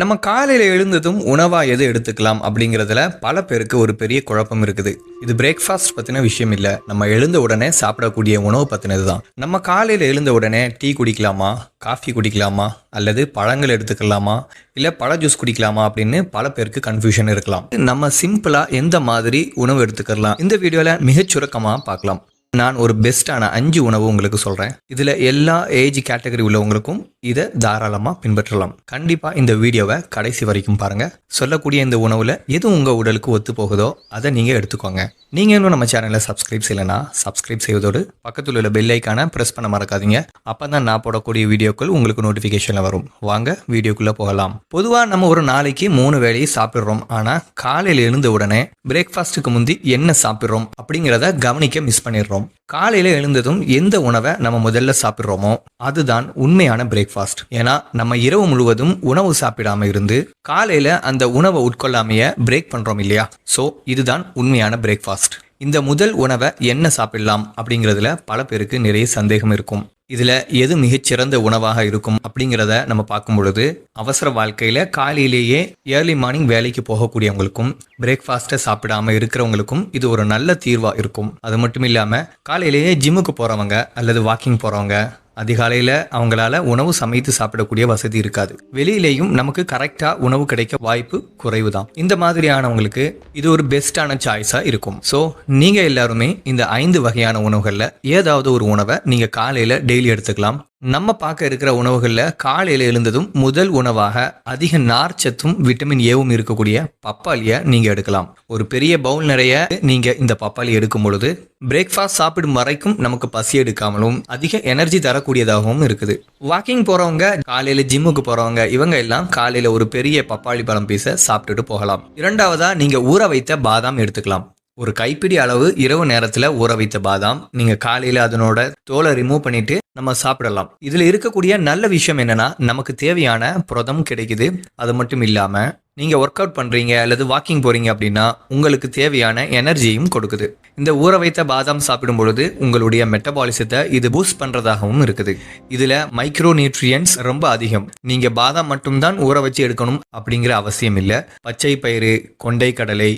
நம்ம காலையில் எழுந்ததும் உணவாக எது எடுத்துக்கலாம் அப்படிங்கிறதுல பல பேருக்கு ஒரு பெரிய குழப்பம் இருக்குது. இது பிரேக்ஃபாஸ்ட் பற்றின விஷயம் இல்லை. நம்ம எழுந்த உடனே சாப்பிடக்கூடிய உணவு பற்றினது தான் நம்ம காலையில் எழுந்த உடனே டீ குடிக்கலாமா? காஃபி குடிக்கலாமா? அல்லது பழங்கள் எடுத்துக்கலாமா? இல்லை பழ ஜூஸ் குடிக்கலாமா? அப்படின்னு பல பேருக்கு கன்ஃபியூஷன் இருக்கலாம். நம்ம சிம்பிளாக எந்த மாதிரி உணவு எடுத்துக்கலாம்? இந்த வீடியோவில் மிகச் சுருக்கமாக பார்க்கலாம். நான் ஒரு பெஸ்ட்டான அஞ்சு உணவு உங்களுக்கு சொல்கிறேன் இதில் எல்லா ஏஜ் கேட்டகரி உள்ளவங்களுக்கும் இதை தாராளமாக பின்பற்றலாம். கண்டிப்பாக இந்த வீடியோவை கடைசி வரைக்கும் பாருங்கள் சொல்லக்கூடிய இந்த உணவில் எது உங்கள் உடலுக்கு ஒத்து போகுதோ அதை நீங்கள் எடுத்துக்கோங்க. நீங்கள் இன்னும் நம்ம சேனலில் சப்ஸ்கிரைப் செய்யலைன்னா சப்ஸ்கிரைப் செய்வதோடு பக்கத்தில் உள்ள பெல் ஐக்கானை ப்ரெஸ் பண்ண மறக்காதீங்க. அப்போ தான் நான் போடக்கூடிய வீடியோக்கள் உங்களுக்கு நோட்டிஃபிகேஷனில் வரும். வாங்க வீடியோக்குள்ளே போகலாம். பொதுவாக நம்ம ஒரு நாளைக்கு மூணு வேளையை சாப்பிட்றோம். ஆனால் காலையில் எழுந்த உடனே பிரேக்ஃபாஸ்ட்டுக்கு முந்தி என்ன சாப்பிட்றோம் அப்படிங்கிறத கவனிக்க மிஸ் பண்ணிடுறோம். காலையில் எழுந்ததும் எந்த உணவை நம்ம முதல்ல சாப்பிட்றோமோ அதுதான் உண்மையான பிரேக்ஃபாஸ்ட் ஏன்னா நம்ம இரவு முழுவதும் உணவு சாப்பிடாம இருந்து காலையில் அந்த உணவை உட்கொள்ளாமைய பிரேக் பண்ணுறோம் இல்லையா? ஸோ இதுதான் உண்மையான பிரேக்ஃபாஸ்ட் இந்த முதல் உணவை என்ன சாப்பிடலாம் அப்படிங்கிறதுல பல பேருக்கு நிறைய சந்தேகம் இருக்கும். இதில் எது மிகச்சிறந்த உணவாக இருக்கும் அப்படிங்கிறத நம்ம பார்க்கும் பொழுது அவசர வாழ்க்கையில் காலையிலேயே ஏர்லி மார்னிங் வேலைக்கு போகக்கூடியவங்களுக்கும் பிரேக்ஃபாஸ்ட்டை சாப்பிடாம இருக்கிறவங்களுக்கும் இது ஒரு நல்ல தீர்வாக இருக்கும். அது மட்டும் இல்லாமல் காலையிலேயே ஜிம்முக்கு போகிறவங்க அல்லது வாக்கிங் போகிறவங்க அதிகாலையில் அவங்களால உணவு சமைத்து சாப்பிடக்கூடிய வசதி இருக்காது. வெளியிலேயும் நமக்கு கரெக்டாக உணவு கிடைக்க வாய்ப்பு குறைவு தான் இந்த மாதிரியானவங்களுக்கு இது ஒரு பெஸ்ட்டான சாய்ஸாக இருக்கும். ஸோ நீங்கள் எல்லாருமே இந்த ஐந்து வகையான உணவுகளில் ஏதாவது ஒரு உணவை நீங்கள் காலையில் டெய்லி எடுத்துக்கலாம். நம்ம பார்க்க இருக்கிற உணவுகளில் காலையில் எழுந்ததும் முதல் உணவாக அதிக நார்ச்சத்தும் விட்டமின் ஏவும் இருக்கக்கூடிய பப்பாளியை நீங்கள் எடுக்கலாம். ஒரு பெரிய பவுல் நிறைய நீங்கள் இந்த பப்பாளி எடுக்கும் பொழுது பிரேக்ஃபாஸ்ட் சாப்பிடும் வரைக்கும் நமக்கு பசி எடுக்காமலும் அதிக எனர்ஜி தரக்கூடியதாகவும் இருக்குது. வாக்கிங் போகிறவங்க காலையில் ஜிம்முக்கு போகிறவங்க இவங்க எல்லாம் காலையில் ஒரு பெரிய பப்பாளி பழம் பீஸை சாப்பிட்டுட்டு போகலாம். இரண்டாவதாக நீங்கள் ஊற வைத்த பாதாம் எடுத்துக்கலாம். ஒரு கைப்பிடி அளவு இரவு நேரத்தில் ஊற வைத்த பாதாம். நீங்கள் காலையில் அதனோட தோலை ரிமூவ் பண்ணிட்டு நம்ம சாப்பிடலாம். இதில் இருக்கக்கூடிய நல்ல விஷயம் என்னென்னா நமக்கு தேவையான புரதம் கிடைக்குது. அது மட்டும் இல்லாமல் நீங்கள் ஒர்க் அவுட் பண்ணுறீங்க அல்லது வாக்கிங் போகிறீங்க அப்படின்னா உங்களுக்கு தேவையான எனர்ஜியும் கொடுக்குது. இந்த ஊற வைத்த பாதாம் சாப்பிடும் பொழுது உங்களுடைய மெட்டபாலிசத்தை இது பூஸ்ட் பண்ணுறதாகவும் இருக்குது. இதில் மைக்ரோ நியூட்ரியன்ஸ் ரொம்ப அதிகம். நீங்கள் பாதாம் மட்டும்தான் ஊற வச்சு எடுக்கணும் அப்படிங்கிற அவசியம் இல்லை. பச்சை பயிறு கொண்டை கடலை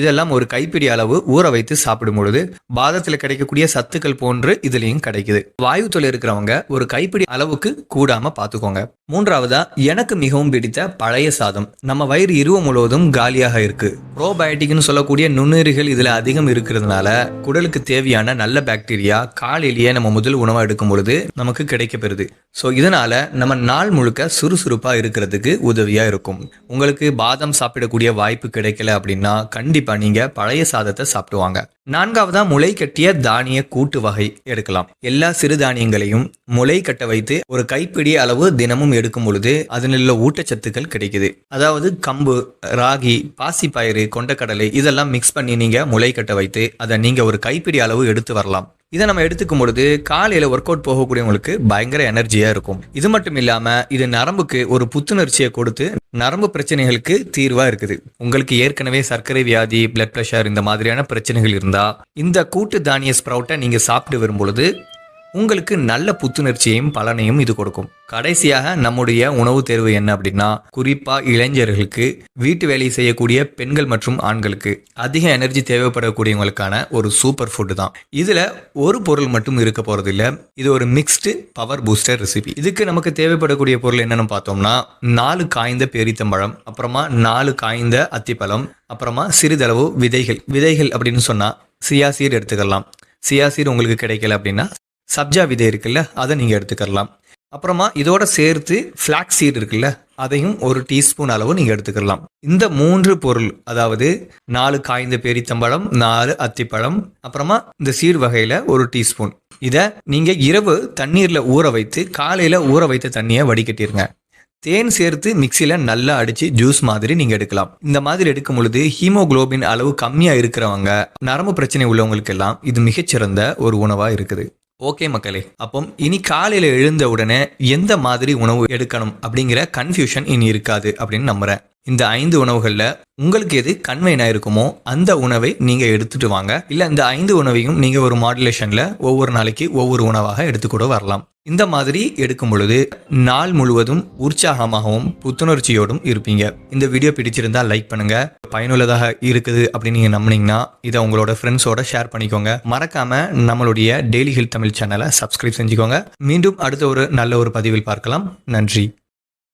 இதெல்லாம் ஒரு கைப்பிடி அளவு ஊற வைத்து சாப்பிடும் பொழுது பாதத்தில் கிடைக்கக்கூடிய சத்துக்கள் போன்று இதுலயும் கிடைக்குது. வாயு தொழில் இருக்கிறவங்க ஒரு கைப்பிடி அளவுக்கு கூடாம பார்த்துக்கோங்க மூன்றாவதா எனக்கு மிகவும் பிடித்த பழைய சாதம். நம்ம வயிறு இருவ முழுவதும் காலியாக இருக்கு. ப்ரோபயோட்டிக்னு சொல்லக்கூடிய நுண்ணுயிர்கள் இதுல அதிகம் இருக்கிறதுனால குடலுக்கு தேவையான நல்ல பாக்டீரியா காலையிலேயே நம்ம முதல் உணவை எடுக்கும் பொழுது நமக்கு கிடைக்கப்பெறுது ஸோ இதனால நம்ம நாள் முழுக்க சுறுசுறுப்பா இருக்கிறதுக்கு உதவியா இருக்கும். உங்களுக்கு பாதம் சாப்பிடக்கூடிய வாய்ப்பு கிடைக்கல அப்படின்னா கண்டிப்பா நீங்க பழைய சாதத்தை சாப்பிடுவாங்க. நான்காவதா முளை கட்டிய தானிய கூட்டு வகை எடுக்கலாம். எல்லா சிறுதானியங்களையும் முளை கட்ட வைத்து ஒரு கைப்பிடி அளவு தினமும் எடுக்கும் பொழுது அதில் உள்ள ஊட்டச்சத்துக்கள் கிடைக்குது. அதாவது கம்பு ராகி பாசிப்பயிறு கொண்டக்கடலை இதெல்லாம் மிக்ஸ் பண்ணி நீங்க முளை கட்ட வைத்து அதை நீங்க ஒரு கைப்பிடி அளவு எடுத்து வரலாம். இதை நம்ம எடுத்துக்கும் பொழுது காலையில் ஒர்க் அவுட் போகக்கூடியவங்களுக்கு பயங்கர எனர்ஜியாக இருக்கும். இது மட்டும் இல்லாமல் இது நரம்புக்கு ஒரு புத்துணர்ச்சியை கொடுத்து நரம்பு பிரச்சனைகளுக்கு தீர்வாக இருக்குது. உங்களுக்கு ஏற்கனவே சர்க்கரை வியாதி பிளட் ப்ரெஷர் இந்த மாதிரியான பிரச்சனைகள் இருந்தால் இந்த கூட்டு தானிய ஸ்ப்ரவுட்டை நீங்கள் சாப்பிட்டு வரும்பொழுது உங்களுக்கு நல்ல புத்துணர்ச்சியையும் பலனையும் இது கொடுக்கும். கடைசியாக நம்முடைய உணவு தேர்வு என்ன அப்படின்னா குறிப்பா இளைஞர்களுக்கு வீட்டு வேலை செய்யக்கூடிய பெண்கள் மற்றும் ஆண்களுக்கு அதிக எனர்ஜி தேவைப்படக்கூடியவங்களுக்கான ஒரு சூப்பர் ஃபுட்டு தான். இதுல ஒரு பொருள் மட்டும் இருக்க போறது இல்ல இது ஒரு மிக்ஸ்டு பவர் பூஸ்டர் ரெசிபி இதுக்கு நமக்கு தேவைப்படக்கூடிய பொருள் என்னன்னு பார்த்தோம்னா நாலு காய்ந்த பேரித்தம்பழம் அப்புறமா நாலு காய்ந்த அத்திப்பழம் அப்புறமா சிறிதளவு விதைகள். விதைகள் அப்படின்னு சொன்னா சியா சீர் எடுத்துக்கலாம். சியா சீர் உங்களுக்கு கிடைக்கல அப்படின்னா சப்ஜா விதை இருக்குல்ல அதை நீங்கள் எடுத்துக்கலாம் அப்புறமா இதோட சேர்த்து ஃப்ளாக் சீட் இருக்குல்ல அதையும் ஒரு டீஸ்பூன் அளவு நீங்கள் எடுத்துக்கலாம் இந்த மூன்று பொருள் அதாவது நாலு காய்ந்த பேரித்தம்பழம் நாலு அத்திப்பழம் அப்புறமா இந்த சீர் வகையில் ஒரு டீஸ்பூன். இதை நீங்கள் இரவு தண்ணீரில் ஊற வைத்து காலையில் ஊற வைத்த தண்ணியை வடிகட்டிருங்க. தேன் சேர்த்து மிக்சியில் நல்லா அடித்து ஜூஸ் மாதிரி நீங்கள் எடுக்கலாம். இந்த மாதிரி எடுக்கும் பொழுது ஹீமோகுளோபின் அளவு கம்மியாக இருக்கிறவங்க நரம்பு பிரச்சனை உள்ளவங்களுக்கு எல்லாம் இது மிகச்சிறந்த ஒரு உணவாக இருக்குது. ஓகே மக்களே அப்போ இனி காலையில் எழுந்த உடனே எந்த மாதிரி உணவு எடுக்கணும் அப்படிங்கிற கன்ஃபியூஷன் இனி இருக்காது அப்படின்னு நம்புறேன். இந்த ஐந்து உணவுகளில் உங்களுக்கு எது கன்வைனாக இருக்குமோ அந்த உணவை நீங்கள் எடுத்துட்டு வாங்க. இல்லை இந்த ஐந்து உணவையும் நீங்கள் ஒரு மாடுலேஷனில் ஒவ்வொரு நாளைக்கு ஒவ்வொரு உணவாக எடுத்துக்கூட வரலாம். இந்த மாதிரி எடுக்கும் பொழுது நாள் முழுவதும் உற்சாகமாகவும் புத்துணர்ச்சியோடும் இருப்பீங்க. இந்த வீடியோ பிடிச்சிருந்தா லைக் பண்ணுங்க. பயனுள்ளதாக இருக்குது அப்படின்னு நீங்க நம்பினீங்கன்னா இதை உங்களோட ஃப்ரெண்ட்ஸோட ஷேர் பண்ணிக்கோங்க. மறக்காம நம்மளுடைய டெய்லி ஹெல்த் தமிழ் சேனலை சப்ஸ்கிரைப் செஞ்சுக்கோங்க. மீண்டும் அடுத்த ஒரு நல்ல ஒரு பதிவில் பார்க்கலாம். நன்றி.